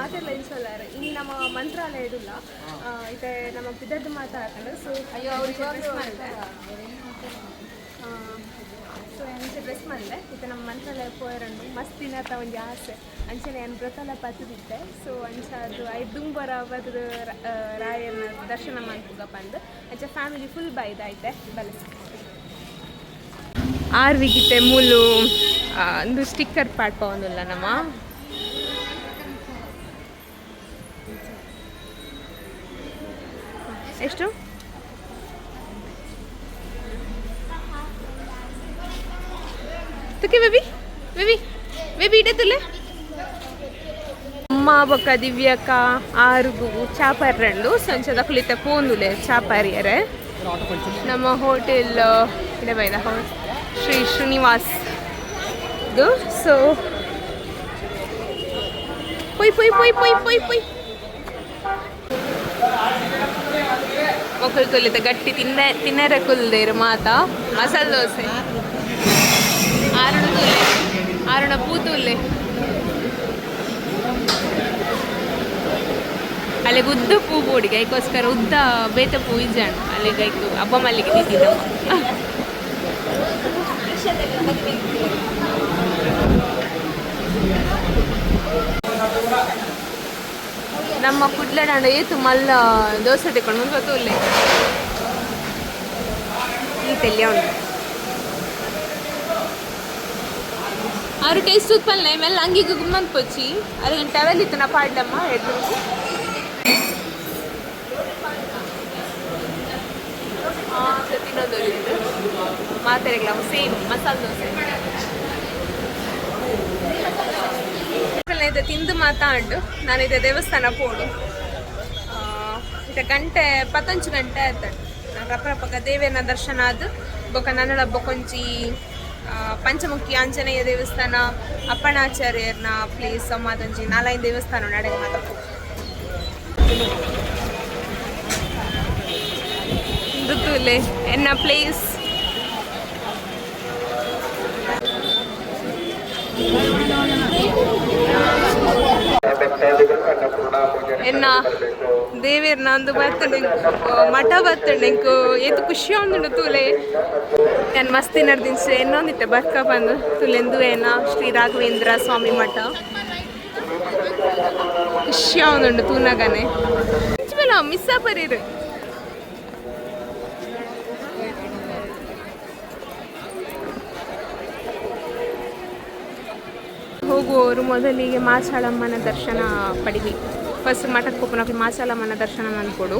ಮಾತೆಲ್ಲ ಇನ್ಸೋಲಾರ ಇಲ್ಲಿ ನಮ್ಮ ಮಂತ್ರಾಲಯ ಇಡಲ್ಲ ಇದೆ ನಮ್ಮ ಬಿದ್ದದ್ದು ಮಾತಾಡ್ತಾರೆ ಸೊ ಅಯ್ಯೋ ಅವ್ರಿಗೆ ಸೊ ಅಂಚೆ ಡ್ರೆಸ್ ಮಾಡಿದೆ ಇದು ನಮ್ಮ ಮಂತ್ರಾಲಯ ಪೋಯರನ್ನು ಮಸ್ತ್ ತಿನ್ನತ್ತ ಒಂದು ಆಸೆ. ಅಂಚನೆ ಏನು ವ್ರತಲ ಪತ್ತಿದ್ದೆ ಸೊ ಅಂಚ ಅದು ಐದು ದುಂಬರ ಬದ್ರ ರಾಯನ ದರ್ಶನ ಮಾಡ್ಕೋಗಪ್ಪ ಅಂದು. ಅಂಚೆ ಫ್ಯಾಮಿಲಿ ಫುಲ್ ಬೈದಾಯ್ತೆ. ಬಲೆ ಆರ್ವಿಗಿತ್ತೆ ಮೂಲು ಒಂದು ಸ್ಟಿಕ್ಕರ್ ಪಾಡ್ಪ ಒಂದಿಲ್ಲ ನಮ್ಮ. ಎಷ್ಟು? ತುಕೆ, ಬೇಬಿ ಬೇಬಿ ಬೇಬಿ ಇಡೆ ತುಲೆ ಅಮ್ಮ ಬೊಕ್ಕ ದಿವ್ಯಕ್ಕ ಆರುಗು ಚಾಪರ್ರಂಡು ಸಂಚದ ಕುಳಿತ ಪೋಂದುಲೆ ಚಾಪರಿಯರೆ. ನಮ್ಮ ಹೋಟೆಲ್ ಇದೆ ಬೈದ ಶ್ರೀ ಶ್ರೀನಿವಾಸ್ ಇದು ಸೊ ಪೊಯ್ ಪೊಯ್ ಪೊಯ್ ಪೊಯ್ ಪೊಯ್ ಪೊಯ್. ಮಕ್ಕಳು ಗಟ್ಟಿ ತಿನ್ನ, ತಿನ್ನರ ಕುಲ್ದೇರು ಮಾತ, ಮಸಾಲ ದೋಸೆ. ಆರುಣ ತುಲೆ ಆರುಣ ಪೂತುಲ್ಲೆ. ಅಲ್ಲಿಗೆ ಉದ್ದ ಪೂ ಬೋಡಿಗೆ ಅದಕ್ಕೋಸ್ಕರ ಉದ್ದ ಬೇತ ಪೂ ಇಜ್ಜಾಣ ಅಲ್ಲಿಗೆ ಅಪ್ಪ ಹಬ್ಬ ಮಲ್ಲಿಗೆ ತಿಂದಿದ್ದಮ್ಮ ನಮ್ಮ ಕುಡ್ಲಡಾಂಡ ಏತು ಮಲ್ಲ ದೋಸೆ ತಕೊಂಡು ಮುಂದೆ ಗೊತ್ತುಲ್ಲೆ ಈ ತೆಲ್ಯ ಉಂಟು ಆರು ಟೇಸ್ಟ್ ಉತ್ಪನ್ನ ಮೆಲ್ಲ ಅಂಗಿಗೆ ಗುಮ್ಮಂತ ಪೊಚ್ಚಿ ಅದಕ್ಕೆ ಟವೆಲ್ ಇತ್ತು ನಾ ಪಾಡ್ಲಮ್ಮ ಎದ್ದು ತಿನ್ನೋದು ಮಾತಾಡಿಲ್ಲ ಸೇಮ್ ಮಸಾಲೆ ದೋಸೆ ಇದು ತಿಂದು ಮಾತಾಡು ನಾನು ಇದೆ ದೇವಸ್ಥಾನ ಪೋಡು. ಇದು ಗಂಟೆ ಪತ್ತೊಂಚು ಗಂಟೆ ಆಯ್ತು. ರಪ್ಪ ರಪ್ಪಗ ದೇವೇನ ದರ್ಶನ ಅದು ಬೊಕ ನನ್ನಡ ಬೊಕೊಂಚಿ ಪಂಚಮುಖಿ ಆಂಜನೇಯ ದೇವಸ್ಥಾನ, ಅಪ್ಪಣಾಚಾರ್ಯರ್ನ ಪ್ಲೇಸ್ ಮಾತೊಂಜಿ ನಾಲೈದು ದೇವಸ್ಥಾನ ನಡೆಗೆ ಮಾತು ಋತುಲೆ ಎನ್ನ ಪ್ಲೇಸ್ ಎನ್ನ? ದೇವೇರ್ ನಂದು ಬರ್ತಡೆ ಮಠ ನಿಂಕು ಏತು ಖುಷಿ ಒಂದು ತೂಲೆ. ನಾನು ಮಸ್ತಿ ನಡ್ದಿನ್ಸ ಇನ್ನೊಂದಿಟ್ಟೆ ಬರ್ಕ ಬಂದು ತುಲೆಂದು ಏನ? ಶ್ರೀ ರಾಘವೇಂದ್ರ ಸ್ವಾಮಿ ಮಠ. ಖುಷಿ ಒಂದು ತೂನಗನೆ. ಮಿಸ್ ಬರೀರು ಹೋಗುವವರು ಮೊದಲಿಗೆ ಮಾಚಾಳಮ್ಮನ ದರ್ಶನ ಪಡಿಬೇಕು ಫಸ್ಟ್ ಮಠಕ್ಕೆ ಹೋಗೋಣ ಮಾಚಾಳಮ್ಮನ ದರ್ಶನ ಮಾಡಿಕೊಡು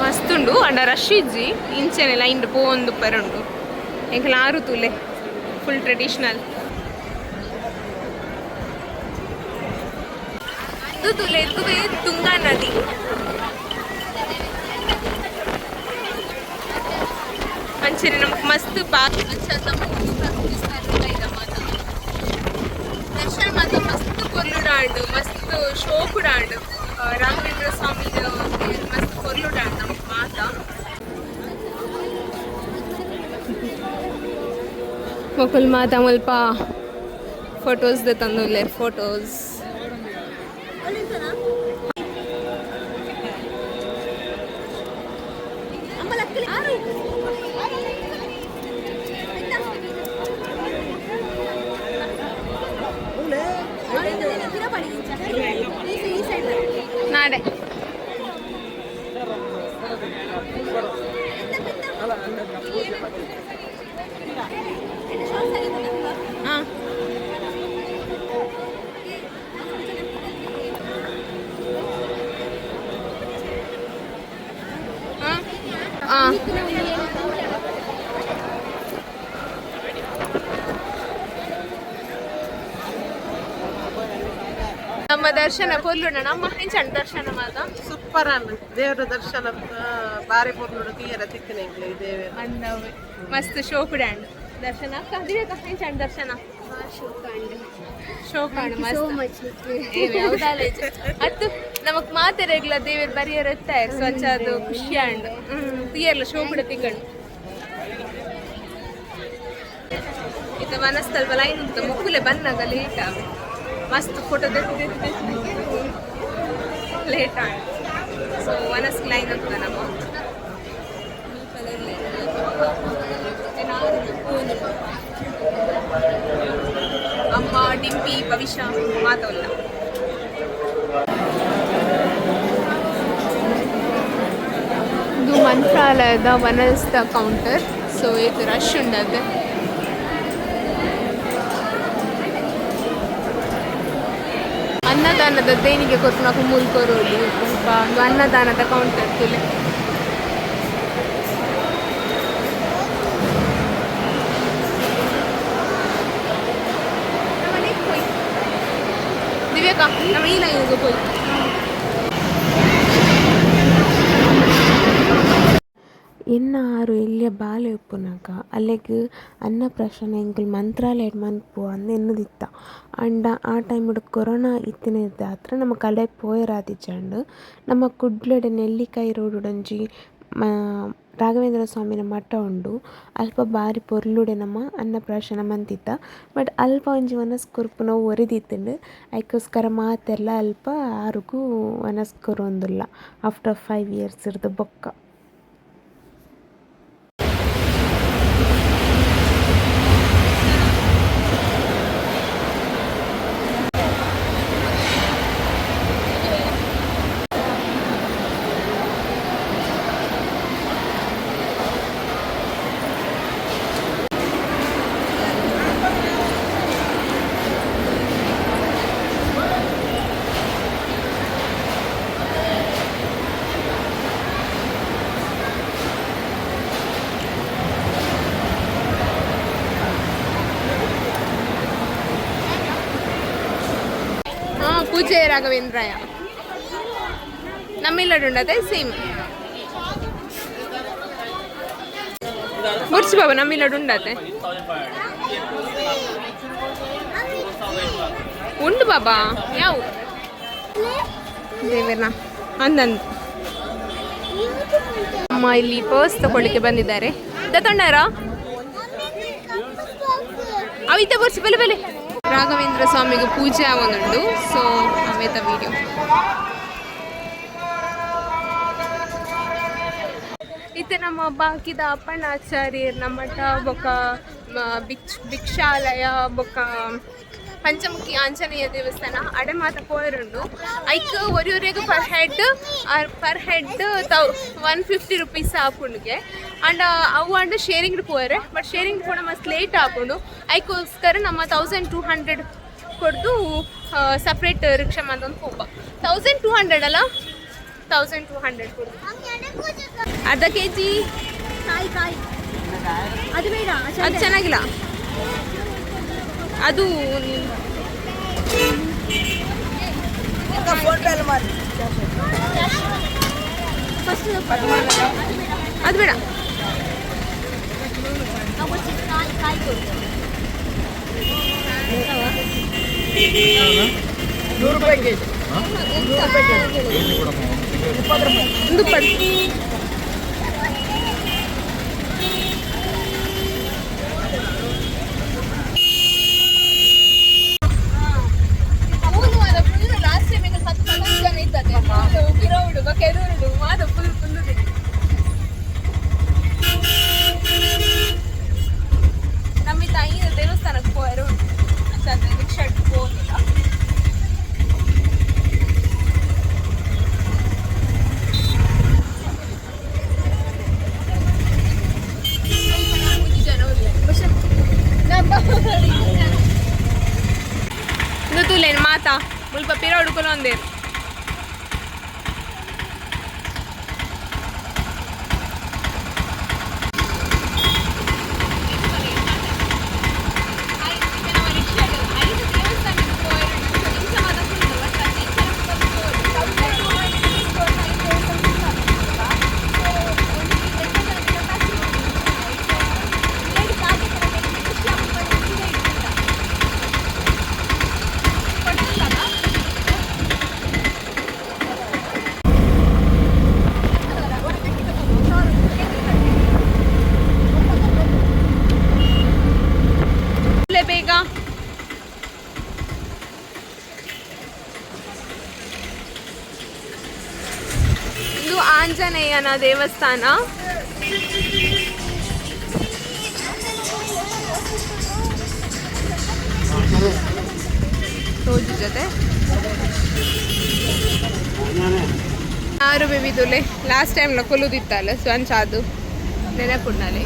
ಮಸ್ತುಂಡು ಅಂಡ ರಶ್ ಇಜ್ಜಿ ಇಂಚೆನೆ ಲೈನ್ ಪೋಂದು ಪರುಂಡು ಎಂಕಲ ಆರು ತೂಲೆ ಫುಲ್ ಟ್ರೆಡಿಷನಲ್ ಇದು ತುಲೆ ತುವೆ ತುಂಗಾ ನದಿ ಅಂಚನೆ ನಮ್ಗೆ ಮಸ್ತ್ ಬಾತ್ ದರ್ಶನ ಮಾತ್ರ ಮಸ್ತ್ ಕೊರ್ಲುಡಾಂಡು ಮಸ್ತ್ ಶೋ ಕುಡಾಂಡು ರಾಘವೇಂದ್ರ ಸ್ವಾಮಿ ಮಸ್ತ್ ಕೊರ್ಲುಡಾಂಡು ನಮ್ಗೆ ಮಾತ. ಮಕ್ಕಳು ಮಾತ ಮುಲ್ಪ ಫೋಟೋಸ್ ತಂದುಲ್ಲೆ ಫೋಟೋಸ್ ನಾಡೆ ಹಾಂ ಹಾಂ ನಮ್ಮ ದರ್ಶನ ಕೊಲ್ಲುಣ ನಮ್ಮ ಹೆಂಚಣ್ಣ ದರ್ಶನ ಮಾತ ಸೂಪರ್ ಅನ್ನ ದೇವರ ದರ್ಶನ ಬಾರಿ ಪೊರ್ಲುಡು ತೀಯರ ತಿಕ್ಕನೆ ದೇವೆ ಅಂದವೆ. ಮಸ್ತ್ ಅಣ್ಣ ದರ್ಶನ? ದಿವ್ಯಕ್ಕ ಹೆಂಚಣ್ಣ ದರ್ಶನ? ಶೋಕಾಂಡ್ ಮಸ್ತ್. ಇದು? ಅತ್ತು ನಮಕ್ ಮಾತೆರೆಗ್ಲ ದೇವರ ಬರಿಯರ್ ಇರ್ತಾರೆ ಸ್ವಚ್ಛ ಅದು ಖುಷಿ ಅಂಡ್ ತೀಯರ್ಲ ಶೋಕುಡ ತಿಕ್ಕಂಡು. ಇತ್ತೆ ಮನಸ್ತಲ್ವ ಲೈನ್ ಉಂಟು ಮುಕ್ಕುಲೆ ಬಂದಾಗ ಲೇಟ್ ಮಸ್ತ್ ಫೋಟೋ ಲೇಟ್ ಆಗ. ಸೊ ವನಸ್ ಲೈನ್ ಅಂತ ನಮ್ಮ ಅಮ್ಮ, ಡಿಂಪಿ, ಭವಿಷ್ಯ ಮಾತವಲ್ಲ ಇದು ಮಂತ್ರಾಲಯದ ವನಸ್ದ ಕೌಂಟರ್ ಸೊ ಇದು ರಶ್ ಉಂಡದೆ ಅನ್ನದಾನದ ದೇಣಿಗೆ ಕೊಟ್ಟು ನಾವು ಮುಲ್ಕೊರೋದು ಒಂದು ಅನ್ನದಾನದ ಕೌಂಟರ್ ತುಲೆ ದಿವ್ಯಕ್ಕ ನಮ್ಮ ಈ ಲೈನ್ಗೆ ಹೋಗಿ ಆರು ಎಲ್ಲಿಯ ಬಾಲೆ ಉಪ್ಪುನಗ ಅಲ್ಲೆಗ್ ಅನ್ನಪ್ರಾಶನ ಎಂಕುಲು ಮಂತ್ರಾಲಯಡ್ ಮನ್ಪು ಅಂದ್ ಎನ್ನುದಿತ್ತ. ಅಂಡ ಆ ಟೈಮ್ಡ್ ಕೊರೋನಾ ಇತ್ತಿನದ ಹತ್ರ ನಮ್ಮ ಕಡೆ ಪೋಯರಾದಿಜಂಡ್ ನಮ್ಮ ಕುಡ್ಲಡ್ ನೆಲ್ಲಿಕಾಯಿ ರೋಡ್ ಒಂಜಿ ರಾಘವೇಂದ್ರ ಸ್ವಾಮಿನ ಮಠ ಉಂಡು. ಅಲ್ಪ ಬಾರಿ ಪೊರ್ಲುಡೆ ನಮ್ಮ ಅನ್ನಪ್ರಾಶನ ಮಂತಿತ್ತ. ಬಟ್ ಅಲ್ಪ ಒಂಜಿ ವನಸ್ ನಾವು ಒರಿದಿತ್ತುಂಡು. ಐಕೋಸ್ಕರ ಮಾತೆರ್ಲ ಅಲ್ಪ ಆರುಗೂ ವನಸ್ ಕೊರೊಂದುಲ್ಲ ಆಫ್ಟರ್ ಫೈವ್ ಇಯರ್ಸ್ ಇರ್ದು ಬೊಕ್ಕ. ಪೂಜೆ ರಾಘವೇಂದ್ರಯ ನಮ್ಮಿಲ್ಲಡು ಉಂಡದೆ ಸೇಮ್ ಬುರ್ಚಿ ಬಾಬಾ ನಮ್ಮಿಲ್ಲಡು ಉಂಡತೆ ಉಂಡು ಬಾಬಾ ಯಾವ ದೇವರ್ನ ಅಂದಂದು ಅಮ್ಮ ಇಲ್ಲಿ ಪರ್ಸ್ ತಗೊಳ್ಳಿಕ್ಕೆ ಬಂದಿದ್ದಾರೆ ತಗೊಂಡಾರ ಅವಿತ ಬರ್ಸಿ ಬಲೆ ಬಲೆ ರಾಘವೇಂದ್ರ ಸ್ವಾಮಿಗೆ ಪೂಜೆ ಆವೊಂದುಂಡು ಸೊ ಅವೇತ ವಿಡಿಯೋ ಇತ್ತೆ ನಮ್ಮ ಬಾಕಿದ ಅಪ್ಪಣ್ಣಾಚಾರ್ಯರ್ ನಮ್ಮಟ ಬೊಕ ಮ, ಭಿಕ್ಷ ಭಿಕ್ಷಾಲಯ ಬೊಕ ಪಂಚಮುಖಿ ಆಂಜನೇಯ ದೇವಸ್ಥಾನ ಅಡಮಾತ ಮಾತ ಪೋಯರುಂಡು ಐಕ್ ಒರಿಯೊರೆಗ್ ಪರ್ ಹೆಡ್ ಪರ್ ಹೆಡ್ ತೌ ಒನ್ ಫಿಫ್ಟಿ ರುಪೀಸ್ ಆಪುಂಡುಗೆ ಅಂಡ್ ಅವು ಅಂಡ್ ಶೇರಿಂಗ್ ಪೋಯರೆ ಬಟ್ ಶೇರಿಂಗ್ ಕೂಡ ಮಸ್ತ್ ಲೇಟ್ ಹಾಕೊಂಡು ಐಕೋಸ್ಕರ ನಮ್ಮ ತೌಸಂಡ್ ಟೂ ಹಂಡ್ರೆಡ್ ಕೊಡ್ದು ಸಪ್ರೇಟ್ ರಿಕ್ಷಾ ಮಾಡ್ದೊಂದು ಹೋಗ ತೌಸಂಡ್ ಟೂ ಹಂಡ್ರೆಡ್ ಅಲ್ಲ? ತೌಸಂಡ್ ಟೂ ಹಂಡ್ರೆಡ್ ಕೊಡ್ದು ಅರ್ಧ ಕೆ ಜಿ ಕಾಯಿ ಕಾಯಿ. ಅದು ಬೇಡ ಅದು ಚೆನ್ನಾಗಿಲ್ಲ. ಅದು ಫಸ್ಟ್ ಅದು ಬೇಡ. ಕಾಯಿ ಕಾಯಿ ಕೊಡು ಒಂದು లేదు ಮಾತಾ ಮುಲ್ಪ ಪಿರ ಹುಡುಕಲು ಒಂದೇರು ಆಂಜನೇಯನ ದೇವಸ್ಥಾನ. ಜೊತೆ. ಆರು ಬಿವಿದುಲೆ ಲಾಸ್ಟ್ ಟೈಮ್ಲ ಕೊಲ್ಲುದಿತ್ತಲ್ಲ ಸ್ವಂಚ ಅದು. ನೆನಪುಣ್ಣಲೆ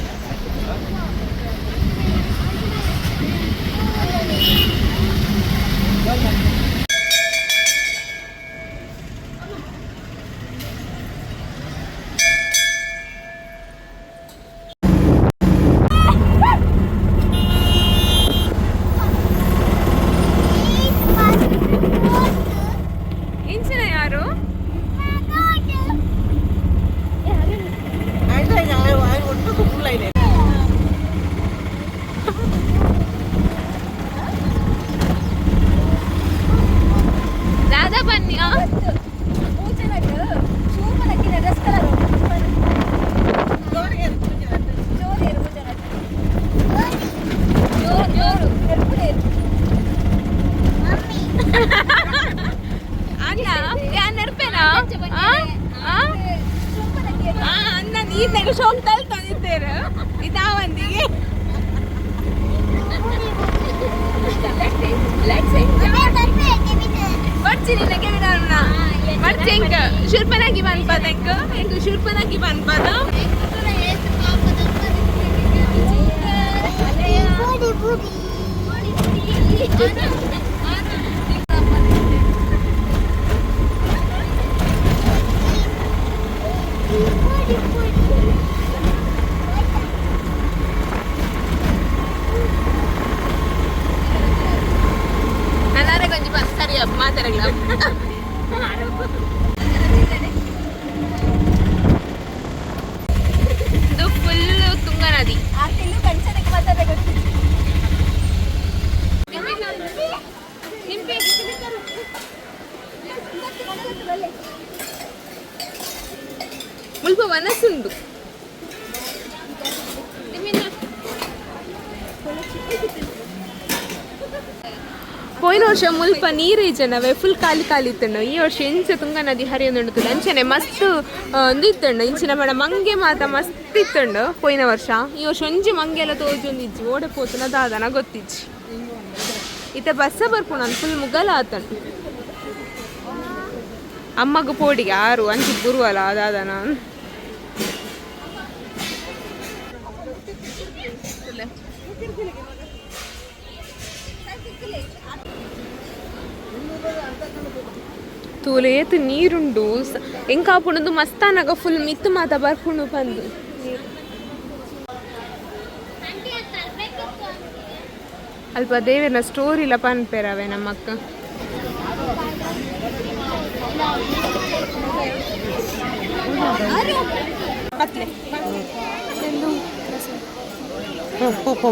ಇಂಚಿನ ಯಾರು ಒಟ್ಟು ಫುಲ್ ಇದೆ ದಾದಾ ಬನ್ನಿ ಆ? ಅಣ್ಣ ಯಾ ನೆರ್ಪೇನಾ ಆ? ಆ? ಆ, ಅಣ್ಣ ನೀರ್ನಾಗ ಶೋಕ್ ತಲ್ ತಂದಿದ್ದೇರ ಇದಾವಂದಿಗೆ ವಿಧಾನ ಬರ್ತಿ ಹೆಂಗ? ಶುರ್ಪನಾಗಿ ಹೆಂಗ ಹೆಂಗ ಶುರ್ಪನಾಗಿ ಬನ್ಪದ ನನ್ನಾರೆ ಕೊಂಚ ಬಸ್ ಸರಿ ಮಾತಾಡಲ್ಲ ಇದು ಮುಲ್ಪ ನೀರು ಇಜ್ಜನವೆ ಫುಲ್ ಖಾಲಿ ಖಾಲಿ ಇತ್ತಣ್ಣ ಈ ವರ್ಷ ಇಂಚ ತುಂಗ ನದಿ ಹರಿಯೊಂದುಂಡು ಅಂಚನೆ ಮಸ್ತ್ ಒಂದು ಇತ್ತಣ್ಣ ಇಂಚಿನ ಬೇಡ ಮಂಗೆ ಮಾತ ಮಸ್ತ್ ಇತ್ತಂಡು ಪೋಯಿನ ವರ್ಷ. ಈ ವರ್ಷ ಒಂಜಿ ಮಂಗೆ ಎಲ್ಲ ತೋಜೊಂದು ಇಜ್ಜಿ ಓಡೆ ಪೋತುನ ದಾದನ ಗೊತ್ತಿಜ್ಜಿ. ಇತ್ತ ಬಸ್ಸ ಬರ್ಪುಣ ಫುಲ್ ಮುಗಲ ಆತಂಡು ಅಮ್ಮಗ ಪೋಡಿಗೆ ಆರು ಅಂಚಿ ಗುರುವಲ್ಲ ದಾದನ ತೂಲೇತ್ ನೀರುಂಡು ಎಂಕಾಪುಣದು ಮಸ್ತಾನಗ ಫುಲ್ ಮಿತ್ತು ಮಾತ ಬರ್ಪುಂಡು ಬಂದು ಅಲ್ಪ ದೇವೇನ ಸ್ಟೋರಿ ಇಲ್ಲ ಪನ್ಪೆರವೆ ನಮ್ಮಕ್ಕ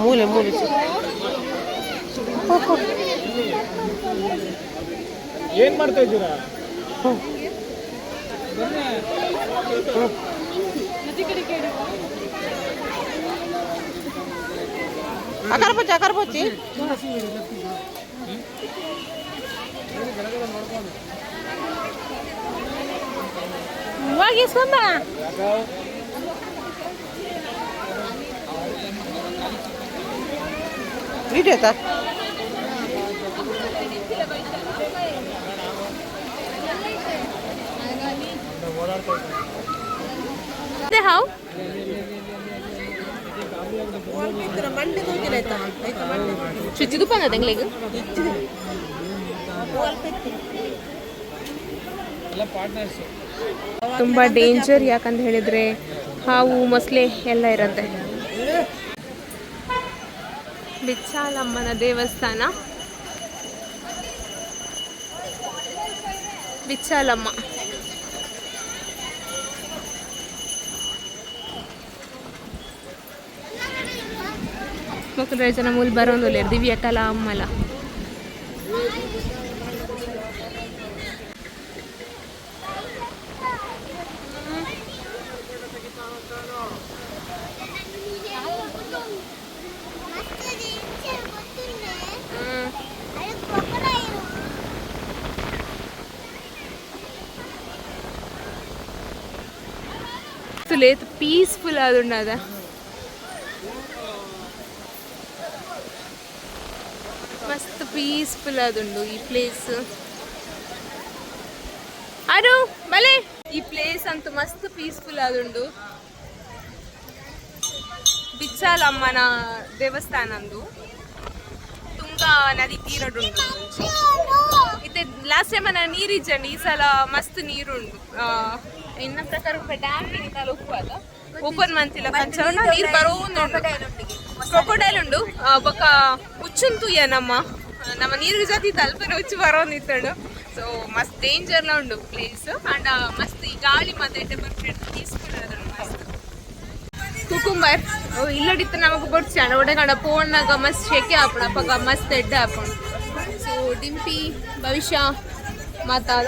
ಮೂಲೆ ಮೂಲೆ ಏನ್ ಮಾಡ್ತಾ ಇದ್ದೀರಾ akar pochi akar pochi wagis iya, kamba ide ತಾ ಹಾವು ಪಾರ್ಟ್ನರ್ಸ್ ತುಂಬ ಡೇಂಜರ್ ಯಾಕಂತ ಹೇಳಿದ್ರೆ ಹಾವು ಮೊಸಳೆ ಎಲ್ಲ ಇರುತ್ತೆ. ಬಿಚ್ಚಾಲಮ್ಮನ ದೇವಸ್ಥಾನ. ಬಿಚ್ಚಾಲಮ್ಮ. ಮಕ್ಕಳು ಎರಡು ಜನ ಮೂಲ ಬರೋಂದಿಲ್ಲ ದಿವ್ಯ ಕಲಾ ಅಮ್ಮಲ లేదు పీస్ఫుల్ అది ఉన్నదా ಪೀಸ್ಫುಲ್ ಆದುಂಡು ಈ ಪ್ಲೇಸ್ ಅರು ಬಲೆ ಈ ಪ್ಲೇಸ್ ಅಂತೂ ಮಸ್ತ್ ಪೀಸ್ಫುಲ್ ಆದುಂಡು. ಬಿಚ್ಚಾಲಮ್ಮನ ದೇವಸ್ಥಾನ ಅಂದು ತುಂಗಾ ನದಿ ತೀರಡುಂಡು ಇತ್ತೆ ಲಾಸ್ಟ್ ಟೈಮ್ ನಾನು ನೀರಿಜ್ಜಂಡು, ಈ ಸಲ ಮಸ್ತ್ ನೀರುಂಡು ಇನ್ನ ಪ್ರಕಾರ ಡ್ಯಾಮ್ ಇಂದ ಅದ ಓಪನ್ ಮಂತಿಲ್ಲ ಪಂಚವಣ್ಣ ನೀರು ಬರೋ ಕ್ರೊಕೊಡೈಲ್ ಉಂಡು ಬೊಕ್ಕ ಉಚ್ಚುಂತು ಯ ನಮ್ಮ ನೀರಿನ ನೀರು ಜಾತಿ ರುಚಿ ಬರೋಂದಿತ್ತಳು ಸೊ ಮಸ್ತ್ ಡೇಂಜರ್ಲ ಉಂಡು ಪ್ಲೇಸ್ ಅಂಡ್ ಮಸ್ತ್ ಈ ಗಾಳಿ ಮತ್ತೆ ಬರ್ಫೆಕ್ಟ್ ಪೀಸ್ಫುಲ್ ಮಸ್ತ್. ಕುಕುಂಬರ್. ಓ ಇಲ್ಲಡಿತ್ತು ನಮಗೆ ಬಡ್ಸ್ಯಾಣ ಒಡೆಗಂಡ ಪೋಣ್ಣಾಗ ಮಸ್ತ್ ಶೆಕೆ ಹಾಪಣ ಅಪ್ಪ ಮಸ್ತ್ ಎಡ್ಡೆ ಹಾಪಣ ಸೊ ಡಿಂಪಿ, ಭವಿಷ್ಯ ಮಾತಾದ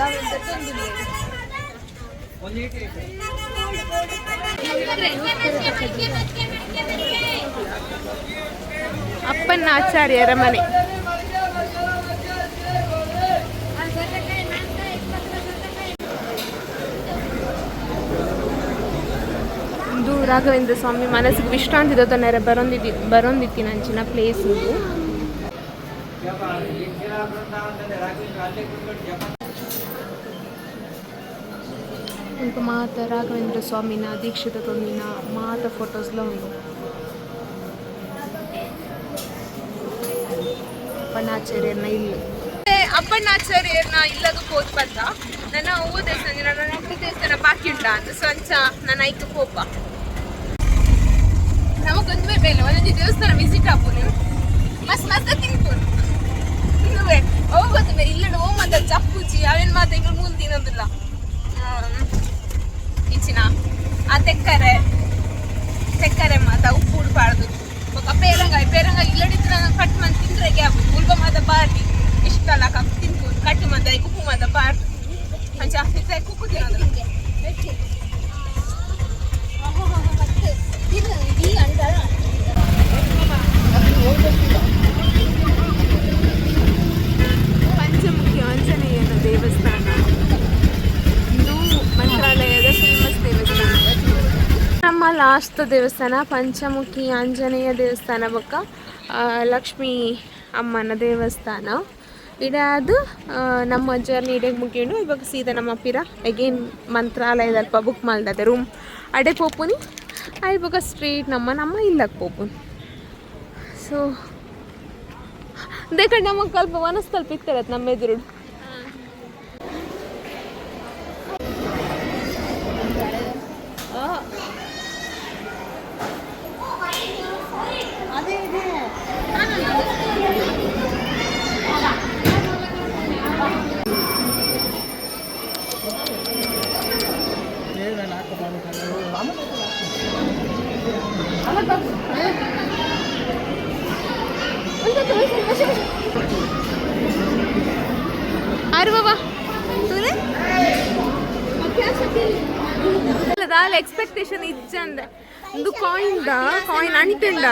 ಅಪ್ಪನ ಆಚಾರ್ಯರ ಮನೆ. ಇದು ರಾಘವೇಂದ್ರ ಸ್ವಾಮಿ ಮನಸ್ಸಿಗೆ ವಿಶ್ರಾಂತಿ ದೊತ್ತನರ ಬರೊಂದಿದ್ದಿ ನಂಚಿನ ಪ್ಲೇಸ್ ಇದು. ಇಂಕ ಮಾತ ರಾಘವೇಂದ್ರ ಸ್ವಾಮಿನ ದೀಕ್ಷಿತ ತೊಂದಿನ ಮಾತ ಫೋಟೋಸ್ಲ ಉಂಡು ಅಪ್ಪಣ್ಣಾಚಾರ್ಯರ್ನ ಇಲ್ಲ. ಅಪ್ಪಣ್ಣಾಚಾರ್ಯರ್ನ ಇಲ್ಲದು ಹೋದ್ ಬಂದ. ನನ್ನ ಓದೆ ದೇವಸ್ಥಾನ ನನ್ನ ದೇವಸ್ಥಾನ ಬಾಕಿ ಉಂಟ ಅಂತ. ಸ್ವಂಚ ನನ್ನ ಐತು ಕೋಪ. ನಮಗೊಂದು ಬೇಡ. ಬೇಡ ಒಂದೊಂದು ದೇವಸ್ಥಾನ ವಿಸಿಟ್ ಹಾಕೋರು ಮಸ್ತ್ ಮಸ್ತ್ ತಿನ್ಕೋರು ಇನ್ನು ಬೇಡ. ಅವು ಗೊತ್ತಿಲ್ಲ ಇಲ್ಲ ಓಮ್ ಅಂತ ಚಪ್ಪುಚಿ, ಅವೇನು ಮಾತ್ರ ಇವ್ರು ಮೂಲ್ ತಿನ್ನೋದಿಲ್ಲ ಈಚಿನ. ಆ ತೆಕ್ಕರೆ. ತೆಕ್ಕರೆ ಮಾತ ಉಪ್ಪು ಉಡ್ಬಾರ್ದು. ಪೇರಂಗಾಯಿ ಪೇರಂಗಾಯಿ ಇಲ್ಲಡಿದ್ರೆ ನಾನು ಕಟ್ ಮಾಡಿ ತಿಂದ್ರೆ ಆಗ್ಬೋದು ಉಲ್ಬ ಮಾತ ಬಾರಿ ಲಾಸ್ಟ್ ದೇವಸ್ಥಾನ, ಪಂಚಮುಖಿ, ಆಂಜನೇಯ ದೇವಸ್ಥಾನ ಬೊಕ್ಕ ಲಕ್ಷ್ಮೀ ಅಮ್ಮನ ದೇವಸ್ಥಾನ. ಇಡಾದು ನಮ್ಮ ಜರ್ನಿ ಇಡೆಗೆ ಮುಗಿಯೋಣ. ಇವಾಗ ಸೀದಾ ನಮ್ಮ ಪಿರ ಅಗೇನ್ ಮಂತ್ರಾಲಯದಲ್ಪ ಬುಕ್ ಮಾಡ್ದೆ ರೂಮ್ ಅಡೆ ಪೋಪುನಿ ಇವಾಗ ಸ್ಟ್ರೀಟ್ ನಮ್ಮ ನಮ್ಮ ಇಲ್ಲಕ್ಕೆ ಪೋಪುನಿ ಸೊ ದೇಕಂಡು ನಮಗೆ ಸ್ವಲ್ಪ ಮನಸ್ಸು ತಲುಪಿಕ್ತಾರೆ ನಮ್ಮ ಎದುರು ಆರು ಬಾಬಾ ದಾಲ್ ಎಕ್ಸ್ಪೆಕ್ಟೇಷನ್ ಇಜ್ಜಂದ ಒಂದು ಕಾಯಿನ್ದ ಕಾಯಿನ್ ಅಂಟುಂಡ.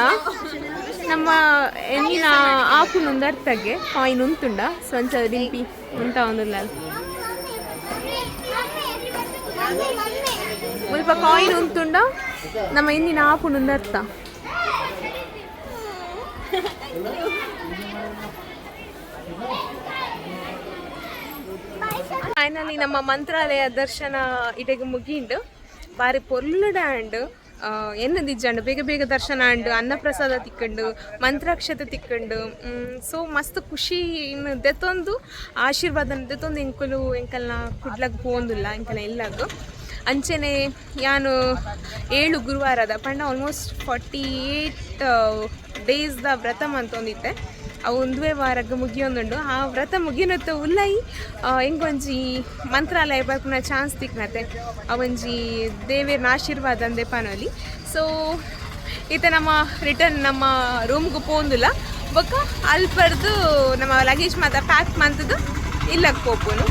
ನಮ್ಮ ಎಣ್ಣಿನ ಆಪುನೊಂದು ಅರ್ಥಗೆ ಕಾಯಿನ್ ಉಂಟುಂಡ. ಸ್ವಂಚ ದಿಂಪಿ ಅಂತ ಒಂದು ಸ್ವಲ್ಪ ಕಾಯಿನ್ ಉಂಟುಂಡ. ನಮ್ಮ ಎಣ್ಣಿನ ಆಪುನೊಂದು ಅರ್ಥ. ಫೈನಲಿ ನಮ್ಮ ಮಂತ್ರಾಲಯ ದರ್ಶನ ಇಡೆಗೆ ಮುಗಿಂಡು ಬಾರಿ ಪೊರ್ಲುಡ ಅಂಡ್ ಎನ್ನದಿಜ್ಜಂಡು ಬೇಗ ಬೇಗ ದರ್ಶನ ಅಂಡು ಅನ್ನಪ್ರಸಾದ ತಿಕ್ಕಂಡು, ಮಂತ್ರಾಕ್ಷತೆ ತಿಕ್ಕಂಡು ಸೊ ಮಸ್ತ್ ಖುಷಿ ಇನ್ನು ದೆತ್ತೊಂದು ಆಶೀರ್ವಾದ ದೆತ್ತೊಂದು ಎಂಕುಲು ಎಂಕಲ್ನ ಕುಡ್ಲಕ್ ಪೋಂದಿಲ್ಲ ಎಂಕಲ್ನ ಇಲ್ಲದು ಅಂಚೆನೆ ಯಾನು ಏಳು ಗುರುವಾರದ ಪಂಡ ಆಲ್ಮೋಸ್ಟ್ ಫಾರ್ಟಿ ಏಯ್ಟ್ ಡೇಸ್ದ ವ್ರತ ಮಂತೊಂದಿತ್ತೆ ಆ ಒಂದುವೇ ವಾರಕ್ಕೆ ಮುಗಿಯೊಂದುಂಡು ಆ ವ್ರತ ಮುಗಿನತ್ತ ಉಲ್ಲೈ ಹೆಂಗೊಂಜಿ ಮಂತ್ರಾಲಯ ಬರ್ಪುನ ಚಾನ್ಸ್ ತಿಕ್ನತೆ ಅವಂಜಿ ದೇವೇರ್ನ ಆಶೀರ್ವಾದ ಅಂದೆ ಪಾನೋಲಿ. ಸೊ ಈತ ನಮ್ಮ ರಿಟರ್ನ್ ನಮ್ಮ ರೂಮ್ಗೆ ಪೋಂದಿಲ್ಲ. ಬೊಕ್ಕ ಅಲ್ಲಿ ಬರ್ದು ನಮ್ಮ ಲಗೇಜ್ ಮಾತ್ರ ಪ್ಯಾಕ್ ಮಂತದ್ದು ಇಲ್ಲಕ್ಕೆ ಹೋಗ್ಬೋದು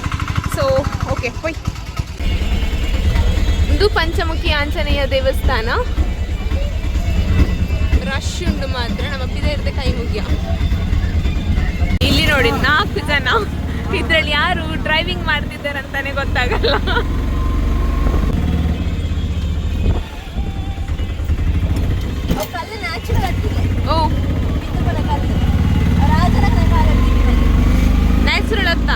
ಸೊ ಓಕೆ ಪೊಯ್ ಇದು ಪಂಚಮುಖಿ ಆಂಜನೇಯ ದೇವಸ್ಥಾನ. ರಶ್ ತಾಯಿ ಮುಗಿಯ. ಇಲ್ಲಿ ನೋಡಿ ನಾಲ್ಕು ಜನ. ಇದ್ರಲ್ಲಿ ಯಾರು ಡ್ರೈವಿಂಗ್ ಮಾಡ್ತಿದ್ದಾರೆ ಅಂತಾನೆ ಗೊತ್ತಾಗಲ್ಲ. ನ್ಯಾಚುರಲ್ ಅತ್ತ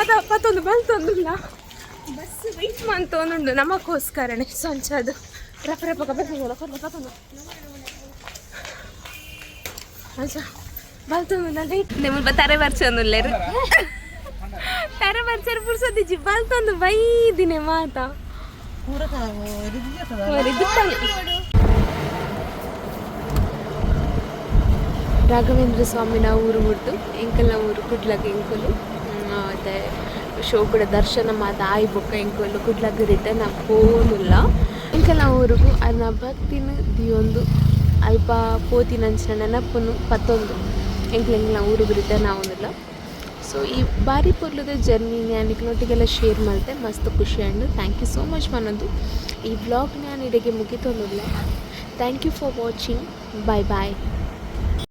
ಅದು ಅಪ್ಪತ್ತೊಂದು ಬಂತೊಂದಿಲ್ಲ ಬಸ್ ವೆಯ್ಟ್ ಮಾಡ್ತೊಂದುಂಡು ನಮಗೋಸ್ಕರನೇ ಸಂಜೆ ಅದು. Espera, espera, porque a veces apenas lo corda, papá, no. अच्छा बालतो म्हणाले नाही मुल तारे वर्ष अनुले रे तारे वर्ष पुरसा दिजी बालतो नु बाई दिने माता पूरा का रिदी जाता वरी दुत्ता ರಾಘವೇಂದ್ರ ಸ್ವಾಮಿನ ಊರು ಬಿಟ್ಟು ಎಂಕಲ್ನ ಊರು ಕುಡ್ಲಗ ಎಂಕಲು ಶೋಕುಡ ದರ್ಶನ ಮಾತ ಆಯ್ ಬೊಕ್ಕ ಎಂಕಲು ಕುಡ್ಲಗ ರಿಟರ್ನ್ ಪೋನುಲ್ಲ ಎಂಕಲ್ನ ಊರಿಗೂ ಅನ್ನ ಭಕ್ತಿನ ದಿಯೊಂದು, ಅಲ್ಪ ಪೋತಿನಂಚಿನ ನೆನಪನ್ನು ಪತ್ತೊಂದು ನಾವು ಊರಿ ಊರಿಗೂ ರಿಟರ್ನ್ ಆವೊಂದಿಲ್ಲ ಸೊ ಈ ಬಾರಿ ಪೊರ್ಲದ ಜರ್ನಿನ ಇಕ್ನೊಟ್ಟಿಗೆಲ್ಲ ಶೇರ್ ಮಾಡಿದೆ. ಮಸ್ತ್ ಖುಷಿ ಅಂಡು ಥ್ಯಾಂಕ್ ಯು ಸೋ ಮಚ್ ಮನೊಂದು. ಈ ಬ್ಲಾಗ್ ನಾನು ಇಡೆಗೆ ಮುಗಿತೊಂದಿಲ್ಲ. Thank you for watching bye bye